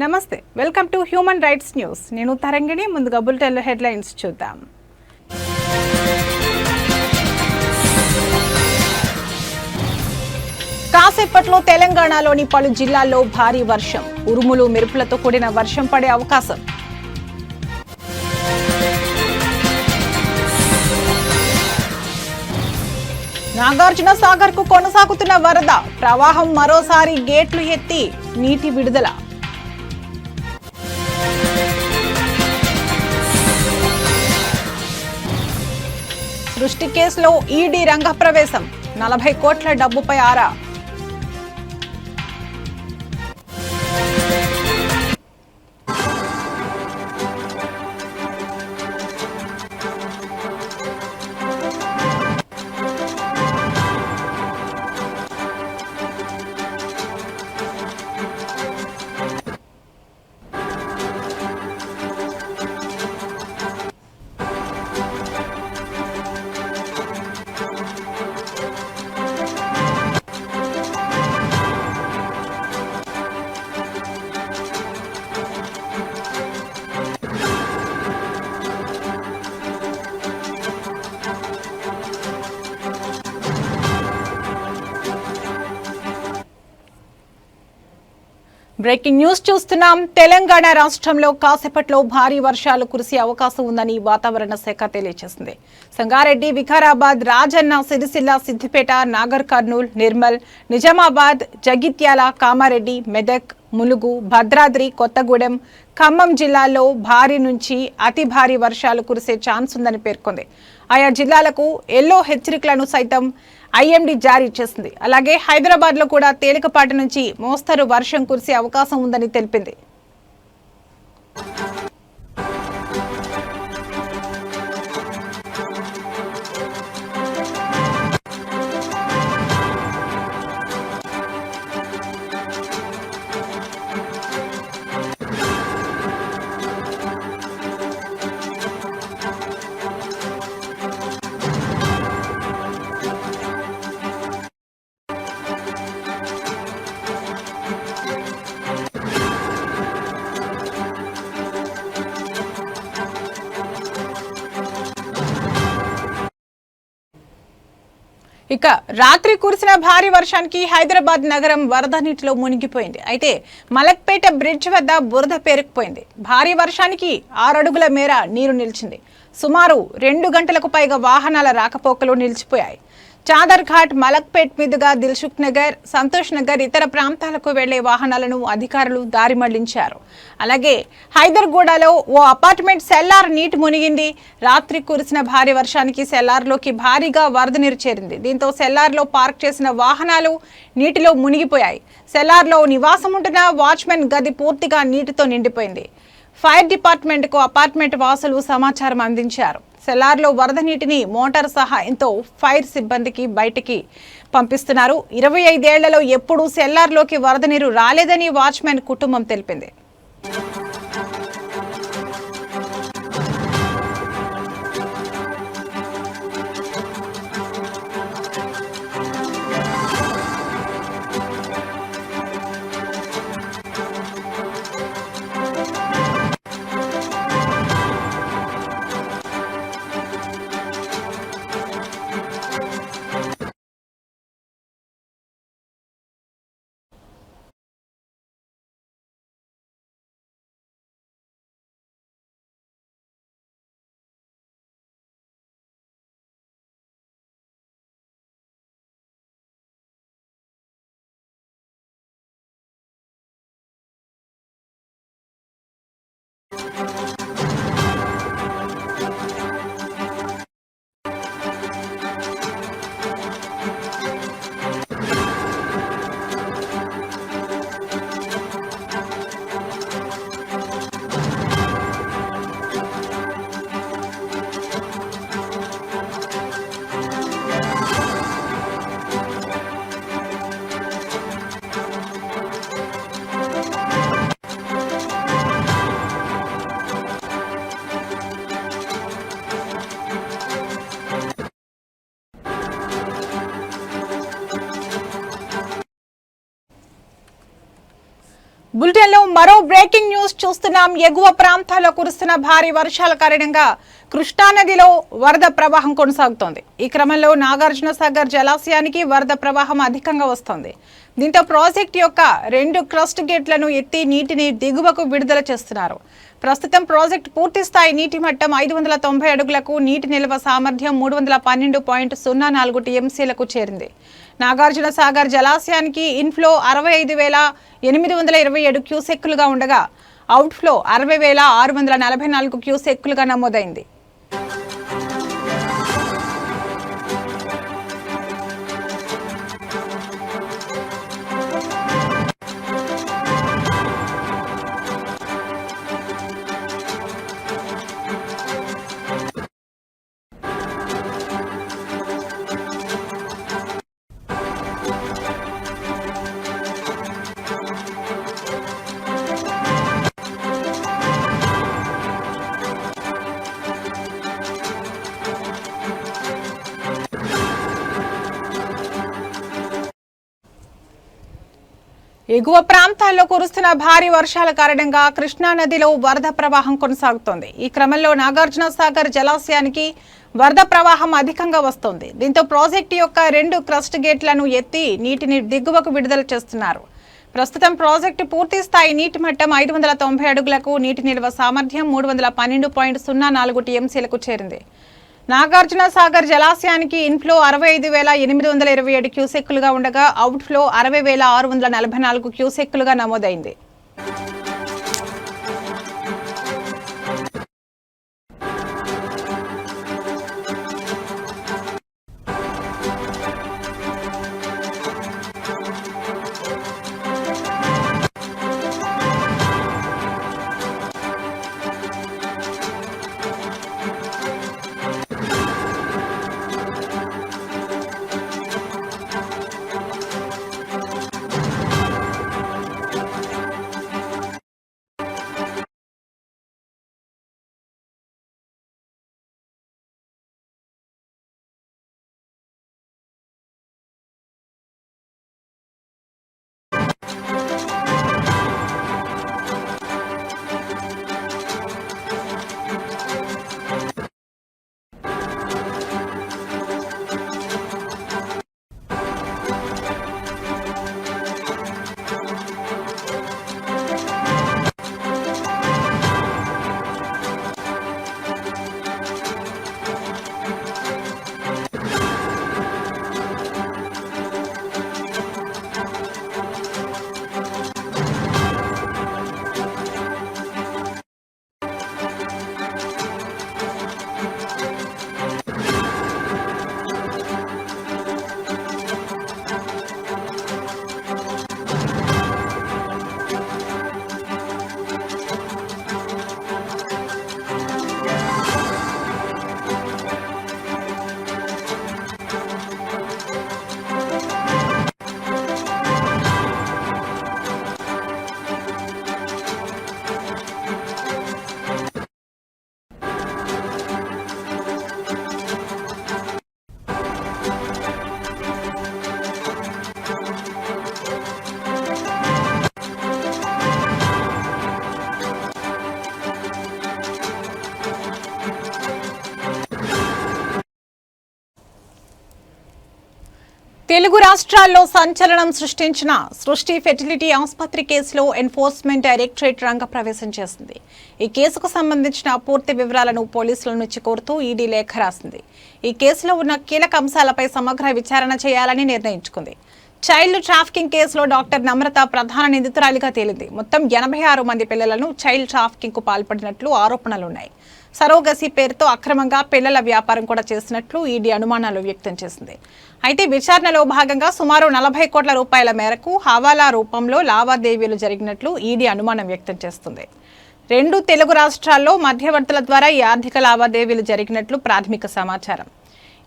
నమస్తే welcome to human rights news. నేను తరంగిణి ముందుగా బులెటిన్లో హెడ్లైన్స్ చూద్దాం. కాసేపట్లో తెలంగాణలోని పలు జిల్లాల్లో భారీ వర్షం ఉరుములు మెరుపులతో కూడిన వర్షం పడే అవకాశం. నాగార్జున సాగర్కు కొనసాగుతున్న వరద ప్రవాహం మరోసారి గేట్లు ఎత్తి నీటి విడుదల. సృష్టి కేసులో ఈడీ రంగప్రవేశం. నలభై కోట్ల డబ్బుపై ఆరా. బ్రేకింగ్ న్యూస్ చూస్తున్నాం. తెలంగాణ రాష్ట్రంలో కాసేపట్లో భారీ వర్షాలు కురిసే అవకాశం ఉందని వాతావరణ శాఖ తెలియజేసింది సంగారెడ్డి వికారాబాద్ రాజన్న సిరిసిల్ల సిద్దిపేట నాగర్ కర్నూల్ నిర్మల్ నిజామాబాద్ జగిత్యాల కామారెడ్డి మెదక్ ములుగు భద్రాద్రి కొత్తగూడెం ఖమ్మం జిల్లాల్లో భారీ నుంచి అతి భారీ వర్షాలు కురిసే ఛాన్స్ ఉందని పేర్కొంది. ఆయా జిల్లాలకు ఎల్లో హెచ్చరికలను సైతం ఐఎండీ జారీ చేసింది. అలాగే హైదరాబాద్లో కూడా తేలికపాటి నుంచి మోస్తరు వర్షం కురిసే అవకాశం ఉందని తెలిపింది. ఇక రాత్రి కురిసిన భారీ వర్షానికి హైదరాబాద్ నగరం వరద నీటిలో మునిగిపోయింది. అయితే మలక్పేట బ్రిడ్జ్ వద్ద బురద పేరుకుపోయింది. భారీ వర్షానికి ఆరడుగుల మేర నీరు నిలిచింది. సుమారు రెండు గంటలకు పైగా వాహనాల రాకపోకలు నిలిచిపోయాయి. చాదర్ఘాట్ మలక్పేట్ మీదుగా దిల్సుఖ్ నగర్ సంతోష్ నగర్ ఇతర ప్రాంతాలకు వెళ్ళే వాహనాలను అధికారులు దారి మళ్ళించారు. అలాగే హైదర్గూడలో ఓ అపార్ట్మెంట్ సెల్లార్ నీటి మునిగింది. రాత్రి కురిసిన భారీ వర్షానికి సెల్లార్లోకి భారీగా వరద నీరు చేరింది. దీంతో సెల్లార్లో పార్క్ చేసిన వాహనాలు నీటిలో మునిగిపోయాయి. సెల్లార్లో నివాసం ఉంటున్న వాచ్మెన్ గది పూర్తిగా నీటితో నిండిపోయింది. ఫైర్ డిపార్ట్మెంట్కు అపార్ట్మెంట్ వాసులు సమాచారం అందించారు. సెల్లార్లో వరద నీటిని మోటార్ సహాయంతో ఫైర్ సిబ్బందికి బయటికి పంపిస్తున్నారు. ఇరవై ఐదేళ్ళలో ఎప్పుడూ సెల్లార్లోకి వరద నీరు రాలేదని వాచ్మెన్ కుటుంబం తెలిపింది. చూస్తున్నాం. ఎగువ ప్రాంతాల్లో కురుస్తున్న భారీ వర్షాల కారణంగా కృష్ణానదిలో వరద ప్రవాహం కొనసాగుతోంది. ఈ క్రమంలో నాగార్జున సాగర్ జలాశయానికి వరద ప్రవాహం అధికంగా వస్తోంది. దీంతో ప్రాజెక్ట్ యొక్క రెండు క్రస్ట్ గేట్లను ఎత్తి నీటిని దిగువకు విడుదల చేస్తున్నారు. ప్రస్తుతం ప్రాజెక్ట్ పూర్తి స్థాయి నీటి మట్టం ఐదు వందల తొంభై అడుగులకు నీటి నిల్వ సామర్థ్యం మూడు వందల పన్నెండు పాయింట్ సున్నా నాలుగు టీఎంసీలకు చేరింది. నాగార్జున సాగర్ జలాశయానికి ఇన్ఫ్లో అరవై ఐదు వేల ఎనిమిది వందల ఇరవై ఏడు క్యూసెక్కులుగా ఉండగా అవుట్ఫ్లో అరవై వేల ఆరు వందల నలభై నాలుగు క్యూసెక్కులుగా నమోదైంది. ఎగువ ప్రాంతాల్లో కురుస్తున్న భారీ వర్షాల కారణంగా కృష్ణా నదిలో వరద ప్రవాహం కొనసాగుతోంది. ఈ క్రమంలో నాగార్జున సాగర్ జలాశయానికి వరద ప్రవాహం అధికంగా వస్తోంది. దీంతో ప్రాజెక్టు యొక్క రెండు క్రస్ట్ గేట్లను ఎత్తి నీటిని దిగువకు విడుదల చేస్తున్నారు. ప్రస్తుతం ప్రాజెక్టు పూర్తి స్థాయి నీటి మట్టం ఐదు వందల తొంభై అడుగులకు నీటి నిల్వ సామర్థ్యం మూడు వందల పన్నెండు పాయింట్ సున్నా నాలుగు టీఎంసీలకు చేరింది. నాగార్జున సాగర్ జలాశయానికి ఇన్ఫ్లో అరవై ఐదు వేల ఎనిమిది వందల ఇరవై ఏడు క్యూసెక్కులుగా ఉండగా అవుట్ఫ్లో అరవై వేల ఆరు వందల నలభై నాలుగు క్యూసెక్కులుగా నమోదైంది. తెలుగు రాష్ట్రాల్లో సంచలనం సృష్టించిన సృష్టి ఫెర్టిలిటీ ఆసుపత్రి కేసులో ఎన్ఫోర్స్మెంట్ డైరెక్టరేట్ రంగ ప్రవేశం చేసింది. ఈ కేసుకు సంబంధించిన పూర్తి వివరాలను పోలీసుల నుంచి కోరుతూ ఈడీ లేఖ రాసింది. ఈ కేసులో ఉన్న కీలక అంశాలపై సమగ్ర విచారణ చేయాలని నిర్ణయించుకుంది. చైల్డ్ ట్రాఫికింగ్ కేసులో డాక్టర్ నమ్రత ప్రధాన నిందితురాలిగా తేలింది. మొత్తం ఎనభై ఆరు మంది పిల్లలను చైల్డ్ ట్రాఫికింగ్కు పాల్పడినట్లు ఆరోపణలున్నాయి. సరోగసి పేరుతో అక్రమంగా పిల్లల వ్యాపారం కూడా చేసినట్లు ఈడీ అనుమానాలు వ్యక్తం చేసింది. అయితే విచారణలో భాగంగా సుమారు నలభై కోట్ల రూపాయల మేరకు హవాలా రూపంలో లావాదేవీలు జరిగినట్లు ఈడీ అనుమానం వ్యక్తం చేస్తుంది. రెండు తెలుగు రాష్ట్రాల్లో మధ్యవర్తుల ద్వారా ఈ ఆర్థిక లావాదేవీలు జరిగినట్లు ప్రాథమిక సమాచారం.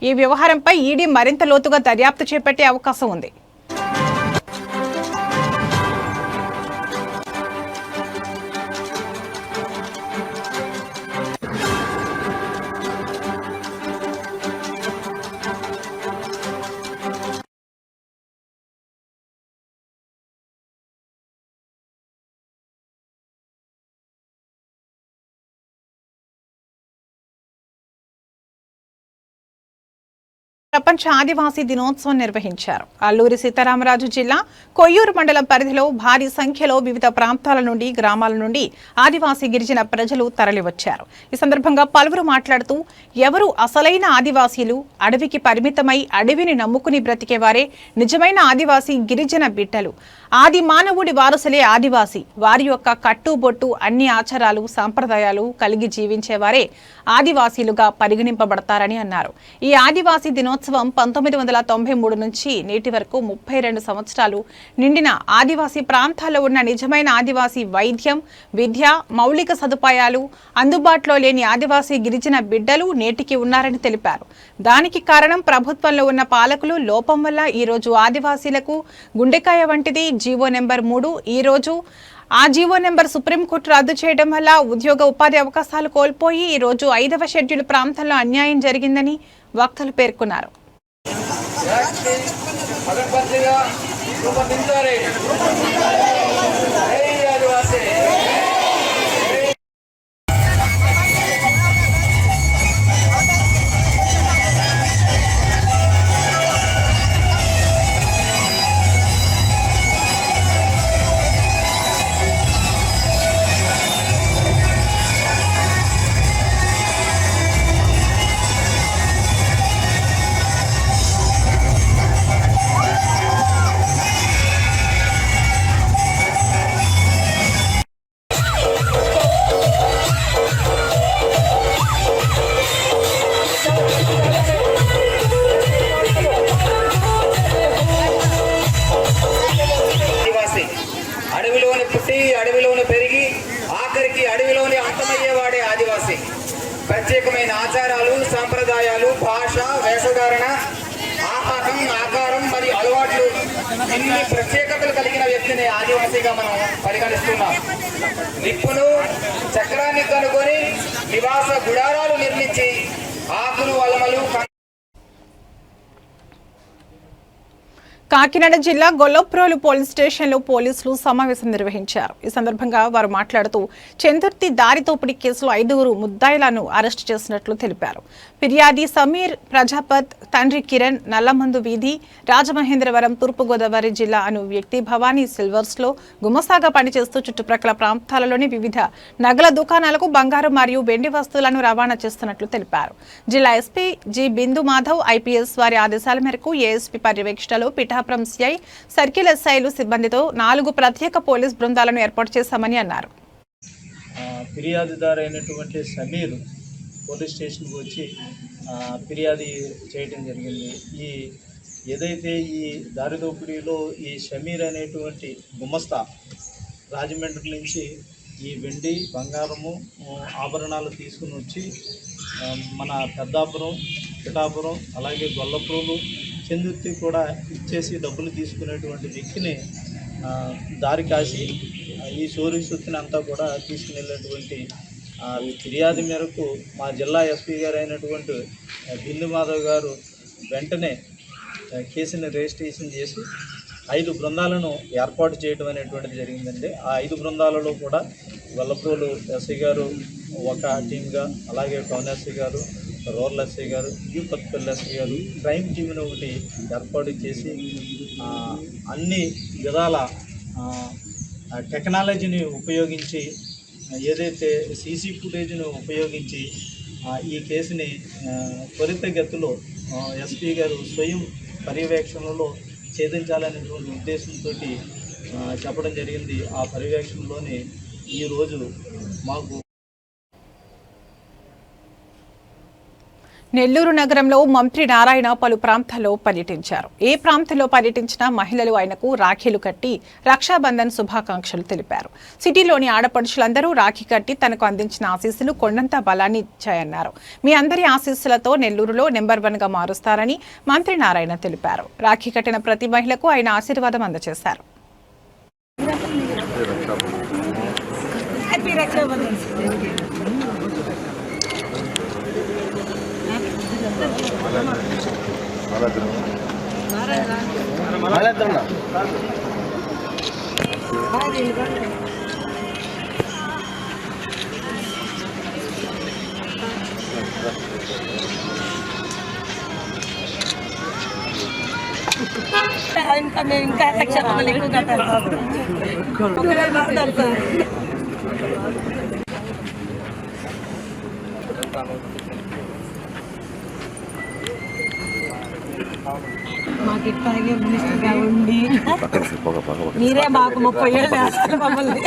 ఈ వ్యవహారంపై ఈడీ మరింత లోతుగా దర్యాప్తు చేపట్టే అవకాశం ఉంది. ప్రపంచ ఆదివాసీ దినోత్సవం నిర్వహించారు. అల్లూరి సీతారామరాజు జిల్లా కొయ్యూరు మండలం పరిధిలో భారీ సంఖ్యలో వివిధ ప్రాంతాల నుండి గ్రామాల నుండి ఆదివాసీ గిరిజన ప్రజలు తరలివచ్చారు. ఈ సందర్భంగా పలువురు మాట్లాడుతూ ఎవరు అసలైన ఆదివాసీలు అడవికి పరిమితమై అడవిని నమ్ముకుని బ్రతికేవారే నిజమైన ఆదివాసీ గిరిజన బిడ్డలు. ఆది మానవుడి వారసులే ఆదివాసి. వారి యొక్క కట్టుబొట్టు అన్ని ఆచారాలు సాంప్రదాయాలు కలిగి జీవించేవారే ఆదివాసీలుగా పరిగణింపబడతారని అన్నారు. ఈ ఆదివాసీ దినోత్సవం పంతొమ్మిది వందల తొంభై మూడు నుంచి నేటి వరకు ముప్పై రెండు సంవత్సరాలు నిండిన ఆదివాసీ ప్రాంతాల్లో ఉన్న నిజమైన ఆదివాసీ వైద్యం విద్య మౌలిక సదుపాయాలు అందుబాటులో లేని ఆదివాసీ గిరిజన బిడ్డలు నేటికి ఉన్నారని తెలిపారు. దానికి కారణం ప్రభుత్వంలో ఉన్న పాలకులు లోపం వల్ల ఈరోజు ఆదివాసీలకు గుండెకాయ వంటిది జీవో నెంబర్ మూడు. ఈరోజు ఆ జీవో నెంబర్ సుప్రీంకోర్టు రద్దు చేయడం వల్ల ఉద్యోగ ఉపాధి అవకాశాలు కోల్పోయి ఈ రోజు ఐదవ షెడ్యూల్ ప్రాంతంలో అన్యాయం జరిగిందని వక్తలు పేర్కొన్నారు. రూపొందించాలి ప్రత్యేకమైన ఆచారాలు సాంప్రదాయాలు భాష వేషధారణ ఆహారం ఆకారం మరియు అలవాట్లు ఇన్ని ప్రత్యేకతలు కలిగిన వ్యక్తిని ఆదివాసీగా మనం పరిగణిస్తున్నాం. నిప్పును చక్రాన్ని కనుగొని నివాస గుడారాలు నిర్మించి ఆకులు అలమలు కాకినాడ జిల్లా గొల్లప్రోలు పోలీస్ స్టేషన్లో పోలీసులు సమావేశం నిర్వహించారు. ఈ సందర్భంగా వారు మాట్లాడుతూ చందుర్తి దారి దోపిడీ కేసులో ఐదుగురు ముద్దాయిలను అరెస్టు చేసినట్లు తెలిపారు. ఫిర్యాది సమీర్ ప్రజాపత్ తండ్రి కిరణ్ నల్లమందు వీధి రాజమహేంద్రవరం తూర్పుగోదావరి జిల్లా అను వ్యక్తి భవానీ సిల్వర్స్లో గుమసాగా పనిచేస్తూ చుట్టుప్రక్కల ప్రాంతాలలోని వివిధ నగల దుకాణాలకు బంగారు మరియు వెండి వస్తువులను రవాణా చేస్తున్నట్లు తెలిపారు. జిల్లా SP G Bindu Madhav IPS వారి ఆదేశాల మేరకు ఏఎస్పీ పర్యవేక్షణలో పిఠా పిఠాపురం సిఐ సర్కిల్ ఎస్ఐలు సిబ్బందితో నాలుగు ప్రత్యేక పోలీస్ బృందాలను ఏర్పాటు చేశామని అన్నారు. ఫిర్యాదుదారు అయినటువంటి సమీర్ పోలీస్ స్టేషన్కి వచ్చి ఫిర్యాదు చేయటం జరిగింది. ఈ ఏదైతే ఈ దారిదోపిడీలో ఈ షమీర్ అనేటువంటి గుమస్తా రాజమండ్రి నుంచి ఈ వెండి బంగారము ఆభరణాలు తీసుకుని వచ్చి మన పెద్దాపురం పిఠాపురం అలాగే గొల్లపురులు చెందుర్తి కూడా ఇచ్చేసి డబ్బులు తీసుకునేటువంటి వ్యక్తిని దారి కాసి ఈ సూర్య సొత్తుని అంతా కూడా తీసుకుని ఫిర్యాదు మేరకు మా జిల్లా ఎస్పీ గారు అయినటువంటి బిందు మాధవ్ గారు వెంటనే కేసుని రిజిస్ట్రేషన్ చేసి ఐదు బృందాలను ఏర్పాటు చేయడం అనేటువంటిది జరిగిందండి. ఆ ఐదు బృందాలలో కూడా వల్లప్రోలు ఎస్ఐ గారు ఒక టీమ్గా అలాగే టౌన్ ఎస్ఐ గారు రూరల్ ఎస్ఐ గారు యూపత్పల్లి ఎస్ఐ గారు క్రైమ్ టీమ్ని ఒకటి ఏర్పాటు చేసి అన్ని విధాల టెక్నాలజీని ఉపయోగించి ఏదైతే సీసీ ఫుటేజ్ను ఉపయోగించి ఈ కేసుని త్వరితగతిలో ఎస్పీ గారు స్వయం పర్యవేక్షణలో ఛేదించాలనేటువంటి ఉద్దేశంతో చెప్పడం జరిగింది. ఆ పర్యవేక్షణలోనే ఈరోజు మాకు నెల్లూరు నగరంలో మంత్రి నారాయణ పలు ప్రాంతాల్లో పర్యటించారు. ఏ ప్రాంతంలో పర్యటించినా మహిళలు ఆయనకు రాఖీలు కట్టి రక్షాబంధన్ శుభాకాంక్షలు తెలిపారు. సిటీలోని ఆడపడుషులందరూ రాఖీ కట్టి తనకు అందించిన ఆశీస్సులు కొండంత బలాన్ని ఇచ్చాయన్నారు. మీ అందరి ఆశీస్సులతో నెల్లూరులో నెంబర్ వన్గా మారుస్తారని మంత్రి నారాయణ తెలిపారు. రాఖీ కట్టిన ప్రతి మహిళకు ఆయన ఆశీర్వాదం అందజేశారు. ಮಳೆ ತರಣ इनका मैं इनका रक्षा मालिक को करता हूँ మాకు ఇట్లాగే మినిస్టర్గా ఉండి మీరే మాకు ముప్పై ఏళ్ళు వేస్తారు మమ్మల్ని.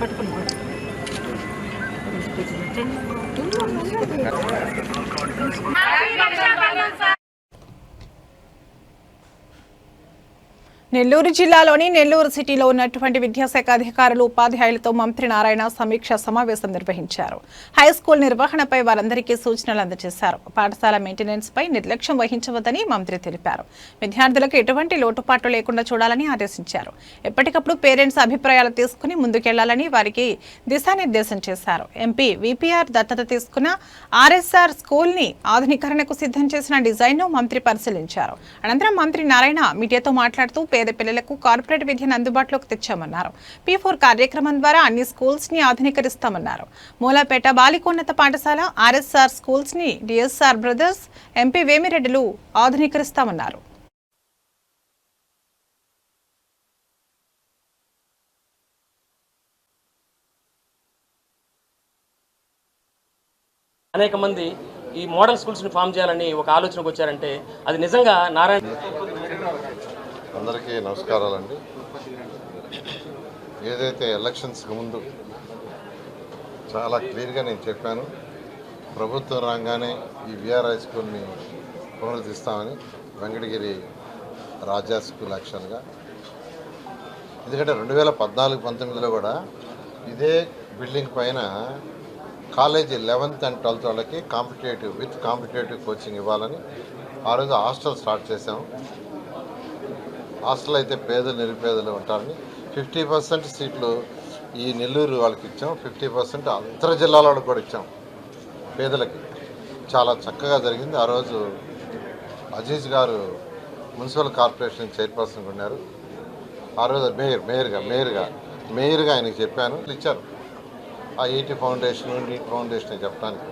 పట్టుకుని నెల్లూరు జిల్లాలోని నెల్లూరు సిటీలో ఉన్నటువంటి విద్యాశాఖ అధికారులు ఉపాధ్యాయులతో మంత్రి నారాయణ సమీక్ష సమావేశం నిర్వహించారు. హై స్కూల్ నిర్వహణపై వారందరికీ సూచనలు అందజేశారు. పాఠశాల మెయింటెనెన్స్ పై నిర్లక్ష్యం వహించవద్దని మంత్రి తెలిపారు. విద్యార్థులకు ఎటువంటి లోటుపాట్లు లేకుండా చూడాలని ఆదేశించారు. ఎప్పటికప్పుడు పేరెంట్స్ అభిప్రాయాలు తీసుకుని ముందుకెళ్ళాలని వారికి దిశానిర్దేశం చేశారు. ఎంపీ విపిఆర్ దత్తత తీసుకున్న ఆర్ఎస్ఆర్ స్కూల్ని ఆధునీకరణకు సిద్ధం చేసిన డిజైన్ను మంత్రి పరిశీలించారు. అనంతరం మంత్రి నారాయణ మీడియాతో మాట్లాడుతూ పేద పిల్లలకు కార్పొరేట్ విద్యను అందుబాటులోకి తెచ్చామన్నారు. పీ ఫోర్ కార్యక్రమం ద్వారా అన్ని స్కూల్స్ని ఆధునీకరిస్తామన్నారు. మూలాపేట బాలికోన్నత పాఠశాల ఆర్ఎస్ఆర్ స్కూల్స్ని డిఎస్ఆర్ బ్రదర్స్ ఎంపీ వేమిరెడ్డిలు ఆధునీకరిస్తామన్నారు. అనేక మంది ఈ మోడల్ స్కూల్స్ని ఫామ్ చేయాలని ఒక ఆలోచనకు వచ్చారంటే అది నిజంగా నారాయణ అందరికీ నమస్కారాలండి. ఏదైతే ఎలక్షన్స్కి ముందు చాలా క్లియర్గా నేను చెప్పాను ప్రభుత్వం రాగానే ఈ విఆర్ హై స్కూల్ని పునరుద్ధిస్తామని వెంకటగిరి రాజా స్కూల్ యాక్షన్గా. ఎందుకంటే రెండు వేల పద్నాలుగు పంతొమ్మిదిలో కూడా ఇదే బిల్డింగ్ పైన కాలేజీ లెవెన్త్ అండ్ ట్వెల్త్ వాళ్ళకి కాంపిటేటివ్ విత్ కాంపిటేటివ్ కోచింగ్ ఇవ్వాలని ఆ రోజు హాస్టల్ స్టార్ట్ చేసాము హాస్టల్ అయితే పేదలు నిరుపేదలు ఉంటారని ఫిఫ్టీ పర్సెంట్ సీట్లు ఈ నెల్లూరు వాళ్ళకి ఇచ్చాం. ఫిఫ్టీ పర్సెంట్ అంతర జిల్లాల వాళ్ళకి కూడా ఇచ్చాం. పేదలకి. చాలా చక్కగా జరిగింది. ఆ రోజు అజీజ్ గారు మున్సిపల్ కార్పొరేషన్ చైర్పర్సన్గా ఉన్నారు. ఆ రోజు మేయర్ మేయర్గా మేయర్గా మేయర్గా ఆయనకి చెప్పాను. ఇచ్చారు. ఆ ఈటీ ఫౌండేషన్ నీట్ ఫౌండేషన్ చెప్పడానికి.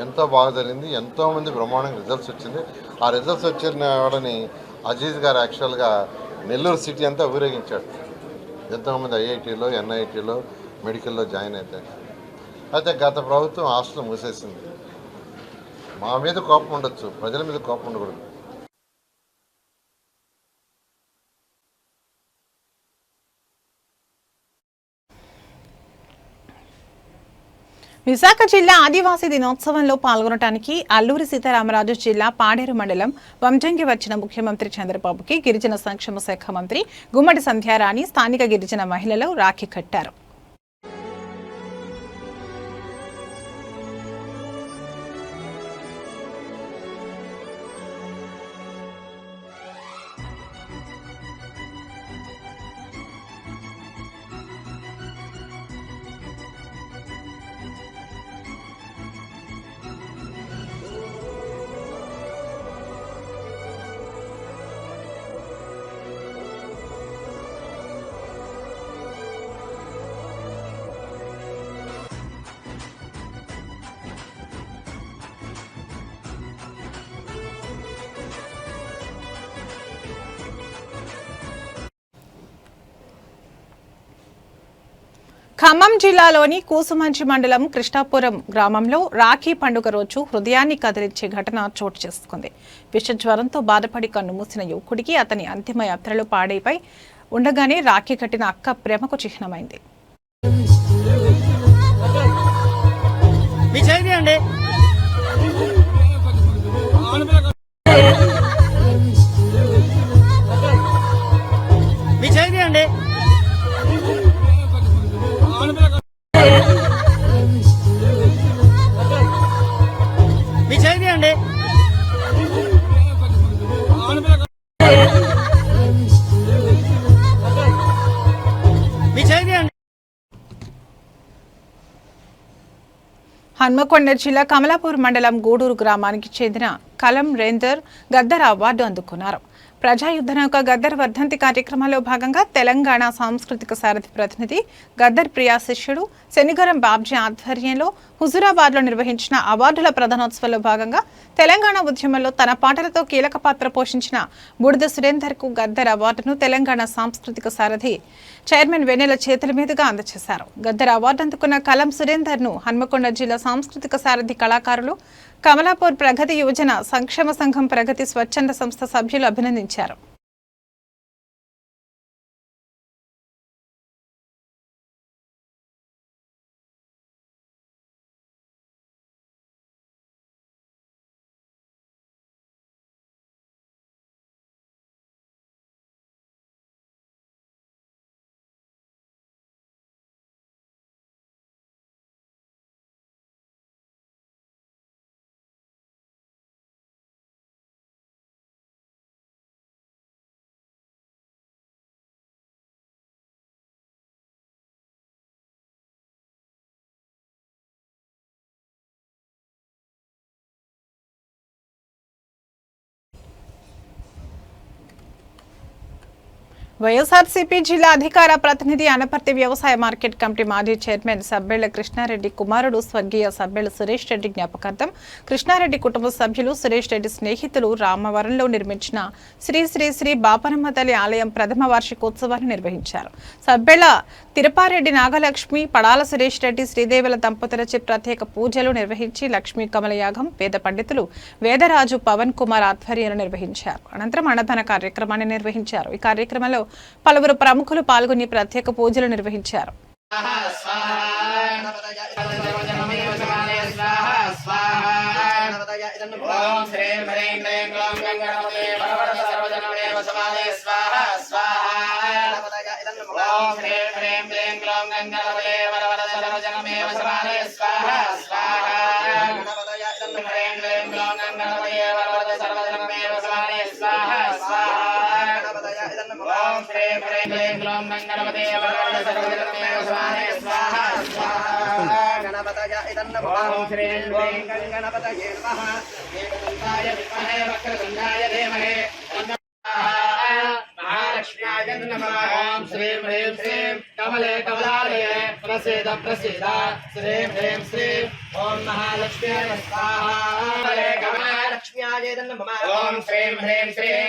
ఎంతో బాగా జరిగింది. ఎంతోమంది బ్రహ్మాండంగా రిజల్ట్స్ వచ్చింది. ఆ రిజల్ట్స్ వచ్చిన వాళ్ళని అజీజ్ గారు యాక్చువల్గా నెల్లూరు సిటీ అంతా ఊరేగించాడు. ఎంతోమంది ఐఐటీలో ఎన్ఐటీలో మెడికల్లో జాయిన్ అవుతారు అయితే గత ప్రభుత్వం హాస్టల్ మూసేసింది. మా మీద కోపం ఉండొచ్చు ప్రజల మీద కోపం ఉండకూడదు. విశాఖ జిల్లా ఆదివాసీ దినోత్సవంలో పాల్గొనడానికి అల్లూరి సీతారామరాజు జిల్లా పాడేరు మండలం వంజంగి వచ్చిన ముఖ్యమంత్రి చంద్రబాబుకి గిరిజన సంక్షేమ శాఖ మంత్రి గుమ్మడి సంధ్యారాణి స్థానిక గిరిజన మహిళలు రాఖీ కట్టారు. ఖమ్మం జిల్లాలోని కూసుమంచి మండలం కృష్ణాపురం గ్రామంలో రాఖీ పండుగ రోజు హృదయాన్ని కదిలించే ఘటన చోటు చేసుకుంది. విషజ్వరంతో బాధపడి కన్నుమూసిన యువకుడికి అతని అంతిమ యాత్రలు పాడైపై ఉండగానే రాఖీ కట్టిన అక్క ప్రేమకు చిహ్నమైంది. చేయండి హన్మకొండ జిల్లా కమలాపూర్ మండలం గూడూరు గ్రామానికి చెందిన కలం రేందర్ గద్దర్ అవార్డు అందుకున్నారు. ప్రజాయుద్ధనౌక గద్దర్ వర్ధంతి కార్యక్రమంలో భాగంగా తెలంగాణ సాంస్కృతిక సారథి ప్రతినిధి గద్దర్ ప్రియా శిష్యుడు శనిగరం బాబ్జీ ఆధ్వర్యంలో హుజురాబాద్లో నిర్వహించిన అవార్డుల ప్రధానోత్సవంలో భాగంగా తెలంగాణ ఉద్యమంలో తన పాటలతో కీలక పాత్ర పోషించిన బుడిద సురేందర్కు గద్దర్ అవార్డును తెలంగాణ సాంస్కృతిక సారథి చైర్మన్ వెన్నెల చేతుల మీదుగా అందజేశారు గద్దర్ అవార్డు అందుకున్న కలం సురేందర్ను హన్మకొండ జిల్లా సాంస్కృతిక సారథి కళాకారులు కమలాపూర్ ప్రగతి యువజన సంక్షేమ సంఘం ప్రగతి స్వచ్ఛంద సంస్థ సభ్యులు అభినందించారు. వైఎస్ఆర్సీపీ జిల్లా అధికార ప్రతినిధి అనపర్తి వ్యవసాయ మార్కెట్ కమిటీ మాజీ చైర్మన్ సబ్బెళ్ళ కృష్ణారెడ్డి కుమారుడు స్వర్గీయ సబ్బెళ్ళ సురేష్ రెడ్డి జ్ఞాపకార్థం కృష్ణారెడ్డి కుటుంబ సభ్యులు సురేష్ రెడ్డి స్నేహితులు రామవరంలో నిర్మించిన శ్రీ శ్రీ శ్రీ బాపనమ్మ తల్లి ఆలయం ప్రథమ వార్షికోత్సవాన్ని నిర్వహించారు. సబ్బెళ్ళ తిరుపారెడ్డి నాగలక్ష్మి పడాల సురేష్ రెడ్డి శ్రీదేవుల దంపతులచే ప్రత్యేక పూజలు నిర్వహించి లక్ష్మీ కమలయాగం పేద పండితులు వేదరాజు పవన్ కుమార్ ఆధ్వర్యంలో నిర్వహించారు. అనంతరం అన్నదాన కార్యక్రమాన్ని నిర్వహించారు. ఈ కార్యక్రమంలో పలువురు ప్రముఖులు పాల్గొని ప్రత్యేక పూజలు నిర్వహించారు. ఓం క్లీం గ్లౌం గంగణపతే భగవత సర్వజనమే వసమానే స్వాహ స్వాహ ఓం శ్రీం హ్రీం గంగణపతయే నమః ఏకదంతాయ విద్మహే వక్రతుండాయ ధీమహి మహాలక్ష్మ్యాయ నమః ఓం శ్రీం హ్రీం శ్రీం కమలే కమలాలయే ప్రసీద ప్రసీద శ్రీం హ్రీం శ్రీం ఓం మహాలక్ష్మ్యాయ స్వాహా కమలే కమలాలక్ష్మ్యాయ నమః ఓం శ్రీం హ్రీం శ్రీం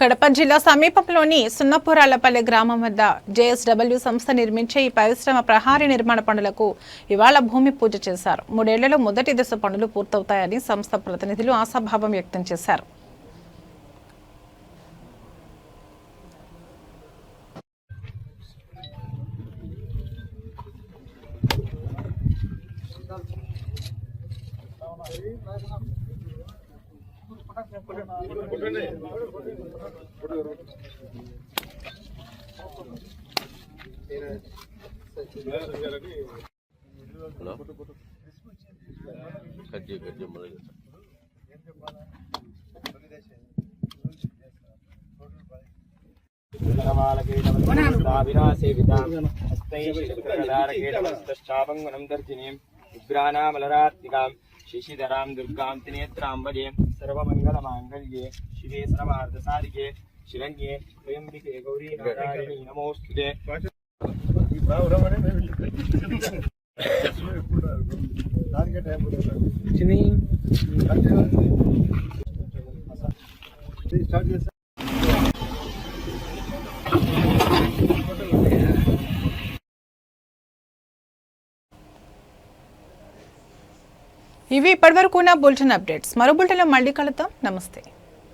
కడప జిల్లా సమీపంలోని సున్నపురాలపల్లె గ్రామం వద్ద జేఎస్డబ్ల్యూ సంస్థ నిర్మించే ఈ పరిశ్రమ ప్రహారీ నిర్మాణ పనులకు ఇవాళ భూమి పూజ చేశారు. మూడేళ్ళలో మొదటి దశ పనులు పూర్తవుతాయని సంస్థ ప్రతినిధులు ఆశాభావం వ్యక్తం చేశారు. ஹலோ. கட்ஜி கட்ஜி மிளகு ீம் உக்ரானாமலராத்திகாம் சிசிதராம் துர்காம் தினேத்ராம் வஜேம் ఉగ్రానామలరాత్మికాం శశిధరాం దుర్గాం త్రినేత్రాంబజే సర్వమంగళమాంగళ్యే శివే సర్వార్థసారికే శిరణ్యే త్రయంబికే గౌరీ నారాయణీ నమోస్తుతే ఇవి ఇప్పటివరకు ఉన్న బులెటిన్ అప్డేట్స్. మరో బులెటిన్లో మళ్ళీ కలుద్దాం. నమస్తే.